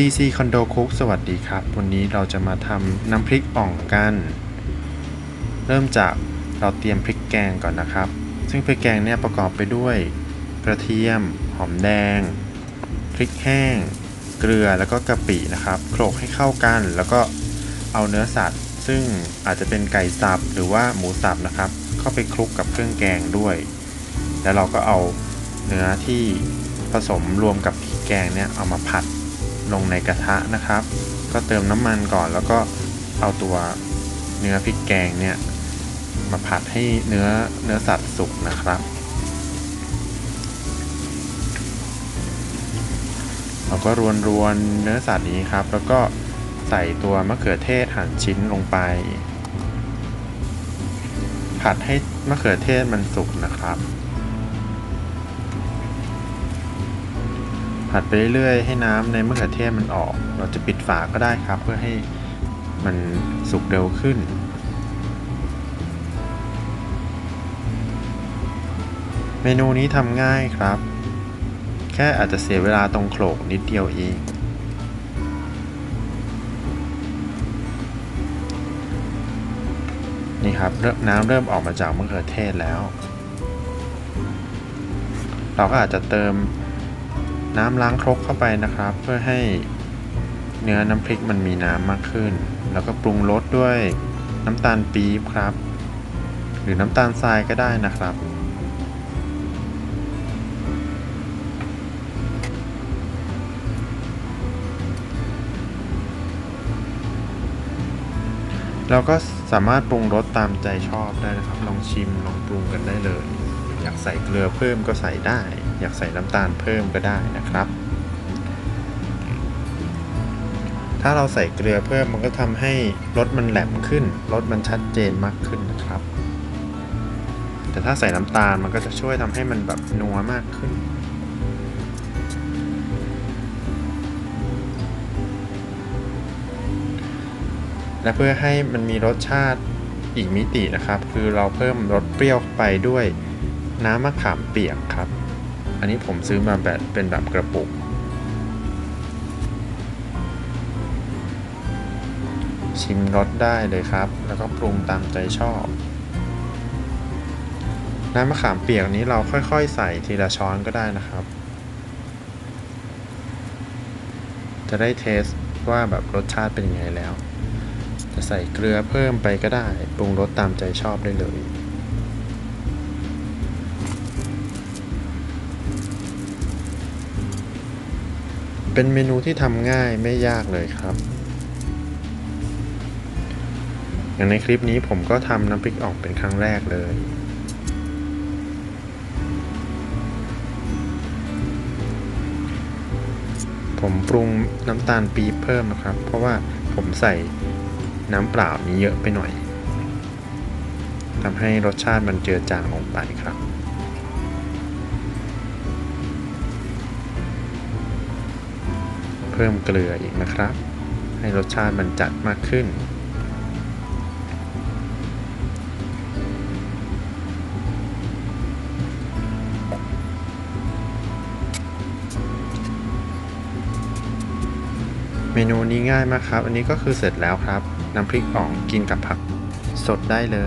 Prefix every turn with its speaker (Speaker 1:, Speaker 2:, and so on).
Speaker 1: CC Condo Cook สวัสดีครับ วันนี้เราจะมาทำน้ำพริกอ่องกัน เริ่มจากเราเตรียมพริกแกงก่อนนะครับ ซึ่งพริกแกงเนี่ยประกอบไปด้วยกระเทียม หอมแดง พริกแห้ง เกลือแล้วก็กะปินะครับโขลกให้เข้ากัน แล้วก็เอาเนื้อสัตว์ ซึ่งอาจจะเป็นไก่สับหรือว่าหมูสับนะครับ เข้าไปคลุกกับเครื่องแกงด้วย แล้วเราก็เอาเนื้อที่ผสมรวมกับพริกแกงเนี่ยเอามาผัด ลงในกระทะนะครับ ก็เติมน้ำมันก่อนแล้วก็เอาตัวเนื้อพริกแกงเนี่ยมาผัดให้เนื้อเนื้อสัตว์สุกนะครับ เราก็รวนรวนเนื้อสัตว์นี้ครับ แล้วก็ใส่ตัวมะเขือเทศหั่นชิ้นลงไป ผัดให้มะเขือเทศมันสุกนะครับ ผัดไปเรื่อยๆให้น้ำในมะเขือเทศมันออก เราจะปิดฝาก็ได้ครับ เพื่อให้มันสุกเร็วขึ้น เมนูนี้ทำง่ายครับ แค่อาจจะเสียเวลาตรงโขลกนิดเดียวเองนี่ครับเริ่มน้ำเริ่มออกมาจากมะเขือเทศแล้ว เราก็อาจจะเติม น้ำล้างครกเข้าไปนะครับ เพื่อให้เนื้อน้ำพริกมันมีน้ำมากขึ้น แล้วก็ปรุงรสด้วยน้ำตาลปี๊บครับ หรือน้ำตาลทรายก็ได้นะครับ เราก็สามารถปรุงรสตามใจชอบได้นะครับ ลองชิมลองปรุงกันได้เลย อยากใส่เกลือเพิ่มก็ใส่ได้ อยากใส่น้ำตาลเพิ่มก็ได้นะครับ ถ้าเราใส่เกลือเพิ่มมันก็ทำให้รสมันแหลมขึ้นรสมันชัดเจนมากขึ้นนะครับ แต่ถ้าใส่น้ำตาลมันก็จะช่วยทำให้มันแบบนัวมากขึ้นและเพื่อให้มันมีรสชาติอีกมิตินะครับ คือเราเพิ่มรสเปรี้ยวไปด้วยน้ำมะขามเปียกครับ อันนี้ผมซื้อมาแบบเป็นแบบกระปุก ชิมรสได้เลยครับ แล้วก็ปรุงตามใจชอบ น้ำมะขามเปียกนี้เราค่อยๆ ใส่ทีละช้อนก็ได้นะครับ จะได้เทสว่าแบบรสชาติเป็นยังไงแล้ว จะใส่เกลือเพิ่มไปก็ได้ ปรุงรสตามใจชอบได้เลย เป็นเมนูที่ทำง่ายไม่ยากเลยครับอย่างในคลิปนี้ผมก็ทำน้ำพริกอ่องเป็นครั้งแรกเลย ผมปรุงน้ำตาลปี๊บเพิ่มนะครับ เพราะว่าผมใส่น้ำเปล่านี้เยอะไปหน่อยทำให้รสชาติมันเจือจางลงไปครับ เพิ่มเกลืออีกนะครับ ให้รสชาติมันจัดมากขึ้น เมนูนี้ง่ายมากครับ อันนี้ก็คือเสร็จแล้วครับ น้ำพริกอ่องกินกับผักสดได้เลย